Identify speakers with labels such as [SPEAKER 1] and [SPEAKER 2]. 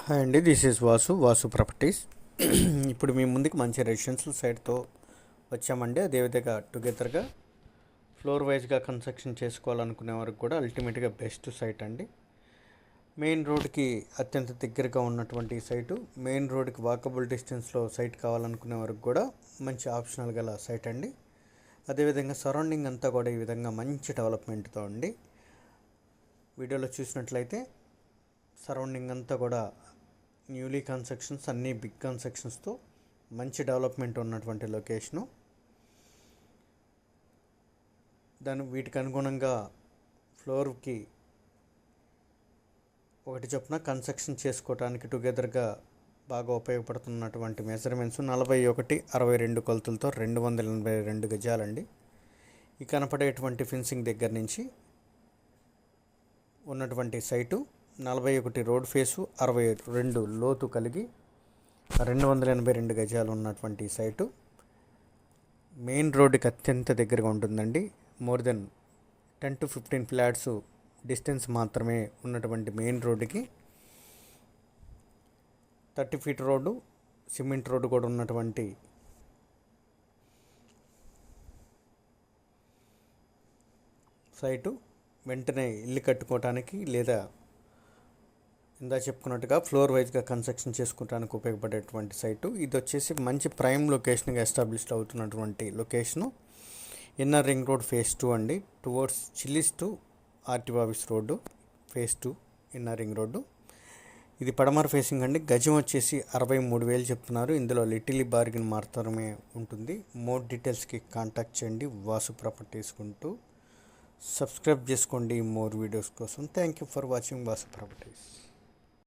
[SPEAKER 1] Hi అండి this is Vasu Vasu properties ఇప్పుడు మీ ముందుకు మంచి రెసిడెన్షియల్ సైట్తో వచ్చామండి. అదేవిధంగా టుగెదర్గా ఫ్లోర్ వైజ్గా కన్స్ట్రక్షన్ చేసుకోవాలనుకునే వరకు కూడా అల్టిమేట్గా బెస్ట్ సైట్ అండి. మెయిన్ రోడ్కి అత్యంత దగ్గరగా ఉన్నటువంటి ఈ సైటు మెయిన్ రోడ్కి వాకబుల్ డిస్టెన్స్లో సైట్ కావాలనుకునే వరకు కూడా మంచి ఆప్షనల్ గల సైట్ అండి. అదేవిధంగా సరౌండింగ్ అంతా కూడా ఈ విధంగా మంచి డెవలప్మెంట్తో అండి. వీడియోలో చూసినట్లయితే సరౌండింగ్ అంతా కూడా న్యూలీ కన్స్ట్రక్షన్స్ అన్నీ బిగ్ కన్స్ట్రక్షన్స్తో మంచి డెవలప్మెంట్ ఉన్నటువంటి లొకేషను. దాని వీటికి అనుగుణంగా ఫ్లోర్కి ఒకటి చొప్పున కన్స్ట్రక్షన్ చేసుకోవడానికి టుగెదర్గా బాగా ఉపయోగపడుతున్నటువంటి మెజర్మెంట్స్ నలభై ఒకటి అరవై రెండు కొలతలతో రెండు వందల ఎనభై రెండు గజాలండి. ఈ కనపడేటువంటి ఫెన్సింగ్ దగ్గర నుంచి ఉన్నటువంటి సైటు నలభై ఒకటి రోడ్ ఫేసు అరవై రెండు లోతు కలిగి రెండు వందల ఎనభై రెండు గజాలు ఉన్నటువంటి సైటు. మెయిన్ రోడ్డుకి అత్యంత దగ్గరగా ఉంటుందండి. More than ten to fifteen flats distance మాత్రమే ఉన్నటువంటి మెయిన్ రోడ్డుకి. Thirty feet road cement road కూడా ఉన్నటువంటి సైటు. వెంటనే ఇల్లు కట్టుకోవటానికి లేదా ఇందా చెప్పుకున్నట్టుగా ఫ్లోర్ వైజ్గా కన్స్ట్రక్షన్ చేసుకోవడానికి ఉపయోగపడేటువంటి సైటు ఇది వచ్చేసి మంచి ప్రైమ్ లొకేషన్గా ఎస్టాబ్లిష్డ్ అవుతున్నటువంటి location inner ring road phase two అండి. Towards Chillies to RT office road phase two inner ring road ఇది పడమర ఫేసింగ్ అండి. గజం వచ్చేసి అరవై మూడు వేలు చెప్తున్నారు. ఇందులో లిటిల్ బార్గిన్ మాత్రమే ఉంటుంది. మోర్ డీటెయిల్స్కి కాంటాక్ట్ చేయండి. వాసు ప్రాపర్టీస్ కుంటూ సబ్స్క్రైబ్ చేసుకోండి. మోర్ వీడియోస్ కోసం. Thank you for watching Vasu properties